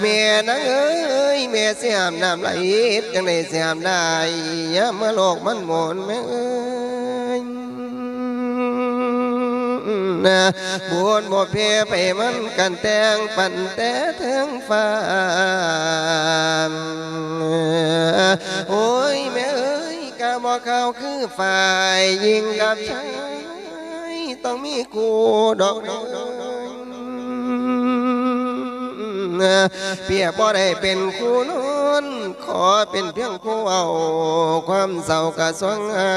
แม่นางเอ้ยแม่เสียมน้ำไหลจังได้เสียมได้ยามเมื่อโลกมันหมุนแม่เอ้ยนะบุญบ่เพไปมันกันแตงปันแต่เทงฟ้าโอ้ยแม่เอ้ยกะบ่เข้าคือฝ่ายยิงกับชาย ต้องมีกูดอกเปียบ่ได้เป็นคู่นนขอเป็นเพียงคู่เอา ความเศร้ากะสวงไห้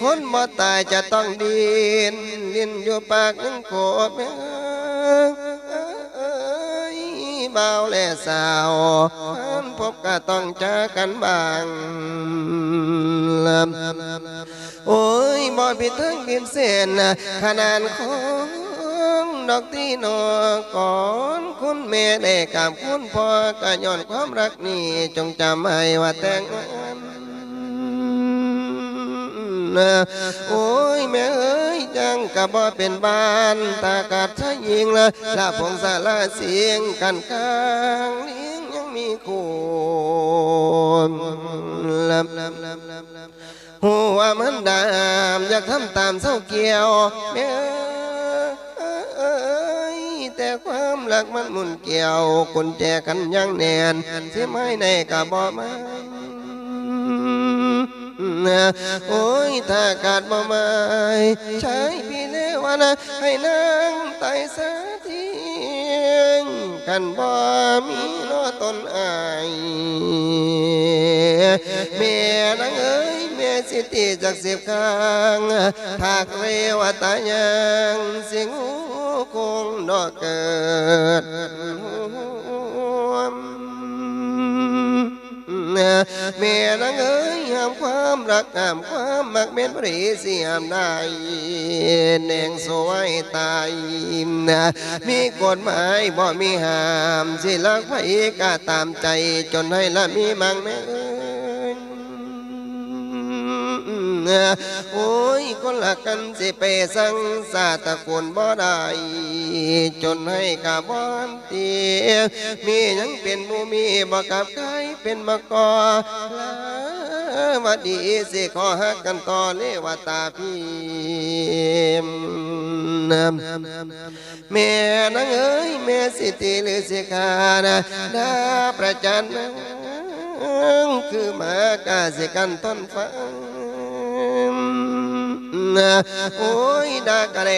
คนบ่ตายจะต้องดินดินอยู่ปากยังโคบเบ่าวและสาวพบก็ต้องจากกันบางโอ้ บ่ผิดทั้งผิดเส้นขนาดของดอกที่นอก่อนคุณแม่ได้กับคุณพ่อก็ย้อนความรักนี้จงจำให้ว่าแต่งงานะโอ้ยแม่เอ้ยจังกะบ่เป็นบ้านตากาดชะยิงละละพงสาลาเสียงกันข้างเลี้ มีคนลำลำลำลำลำหัวมันดามอยากทำตามเศร้าเกี่ยวแม่แต่ความรักมันมุนเกี่ยวกุญแจกันยังแน่นเสียไม่ในกะบ่มาโอ้ยถ้าขาดบ่ไมาใช้พี่เลวนะให้นางตายสา กันบ่มีโนอตนอายแม่นางเอ้ยแม่สิติจากเสียบข้างหากเรวตายังเสียงหูคงนอเกิด แม่นางเอ้ยห้ามความรักห้ามความมักเม็นบริสิหามได้แดงสวยตายนะมีกฎหมายบ่มีห้ามสิลักไผก็ตามใจจนให้ละมีมังแม่เอ้ยโอ้ยคนละกันสิไปสังสาตะกุนบ่ได้ จนให้กาบอนตีมียังเป็นมูมีบ่กับใครเป็นมากอลามาดีสิขอฮักกันต่อเลวตาพี่แม่นางเอ้ยแม่สิติหรือสิขานะดาประจันคือมากาสิกันต้นฟังโอ้ยดากระเล